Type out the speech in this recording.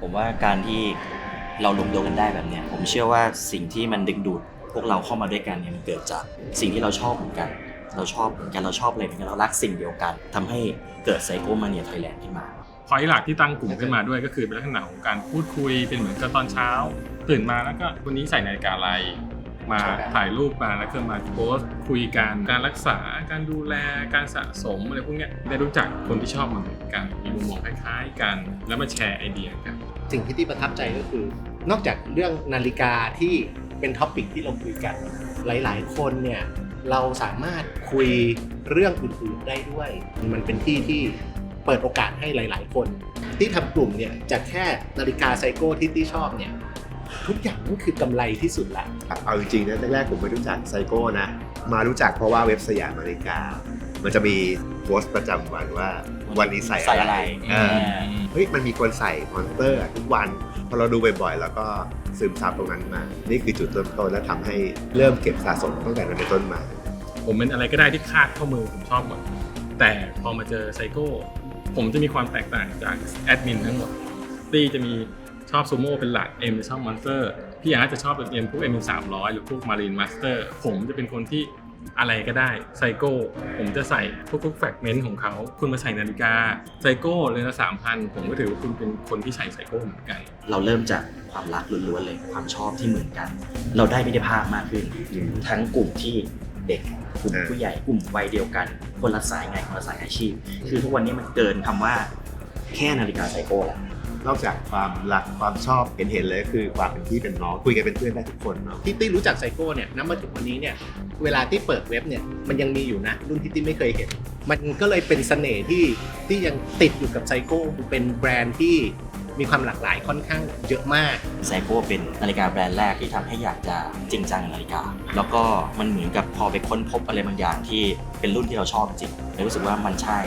ผมว่าการที่เราลงตัวกันได้แบบเนี้ยผมเชื่อว่าสิ่งที่มันดึงดูดพวกเราเข้ามาด้วยกันเนี่ยมันเกิดจากสิ่งที่เราชอบเหมือนกัน เราชอบเหมือนกันเราชอบอะไรเหมือนกันเรารักสิ่งเดียวกันทำให้เกิดไซโคมาเนียไทยแลนด์ขึ้นมาพอยหลักที่ตั้งกลุ่มขึ้นมาด้วยก็คือเป็นลักษณะของการพูดคุยเป็นเหมือนกับตอนเช้า ตื่นมาแล้วก็วันนี้ใส่นาฬิกาอะไรมาถ่ายรูปมาแล้วก็มาโพสต์คุยกันการรักษาการดูแลการสะสมอะไรพวกนี้ได้รู้จักคนที่ชอบมันเหมือนกันมีมุมมองคล้ายๆกัน แล้วมาแชร์ไอเดียกัน สิ่งที่ที่ประทับใจก็คือ นอกจากเรื่องนาฬิกาที่เป็นท็อปิกที่เราคุยกัน หลาย ๆ คนเนี่ยเราสามารถคุยเรื่องอื่นๆได้ด้วย มันเป็นที่ที่เปิดโอกาสให้หลาย ๆ คน ที่ทำกลุ่มเนี่ยจากแค่นาฬิกาไซโก้ที่ที่ชอบเนี่ยทุกอย่างนั่นคือกำไรที่สุดละเอาจริงๆนะแรกๆผมไม่รู้จักไซโก้นะ มารู้จักเพราะว่าเว็บสยามนาฬิกา มันจะมีโพสต์ประจำวันว่าวันนี้ใส่ใส่อะอะไรไรเออเฮ้ยมันมีคนใส่มอนสเตอร์ทุกวันพอเราดูบ่อยๆ แล้วก็ซึมซับตรงนั้นมา นี่คือจุดเริ่มต้นและทำให้เริ่มเก็บสะสมตั้งแต่นั้นเป็นต้นมา ผมเป็นอะไรก็ได้ที่คาดข้อมือผมชอบหมด แต่พอมาเจอไซโก้ ผมจะมีความแตกต่างจากแอดมินทั้งหมดตีจะมีชอบซูโม่เป็นหลักเอ็มจะชอบมอนสเตอร์พี่อาร์ตจะชอบเป็นเอ็มพวกเอ็มสามร้อยหรือพวกมารีนมาสเตอร์ผมจะเป็นคนที่ อะไรก็ได้ไซโก้ผมจะใส่ทุกๆแฟกเมนต์ของเขา คุณมาใส่นาฬิกาไซโก้เลยละสามพันผมก็ถือว่าคุณเป็นคนที่ใส่ไซโก้เหมือนกัน เราเริ่มจากความรักล้วนๆเลยความชอบที่เหมือนกัน เราได้มิตรภาพมากขึ้นทั้งกลุ่มที่เด็กกลุ่มผู้ใหญ่กลุ่มวัยเดียวกัน คนละสายงานคนละสายอาชีพ คือทุกวันนี้มันเกินคำว่าแค่นาฬิกาไซโก้แล้ว นอกจากความรักความชอบเห็นเห็นๆเลยก็คือความเป็นพี่เป็นน้องคุยกันเป็นเพื่อนได้ทุกคนเนาะที่ตี้รู้จักไซโก้เนี่ยนับมาถึงวันนี้เนี่ยเวลาที่เปิดเว็บเนี่ยมันยังมีอยู่นะรุ่นที่ตี้ไม่เคยเห็น มันก็เลยเป็นเสน่ห์ที่ที่ยังติดอยู่กับไซโก้เป็นแบรนด์ที่มีความหลากหลายค่อนข้างเยอะมากไซโก้เป็นนาฬิกาแบรนด์แรกที่ทำให้อยากจะจริงจังกับนาฬิกา แล้วก็มันเหมือนกับพอไปค้นพบอะไรบางอย่างที่เป็นรุ่นที่เราชอบจริงเลยรู้สึกว่ามันใช่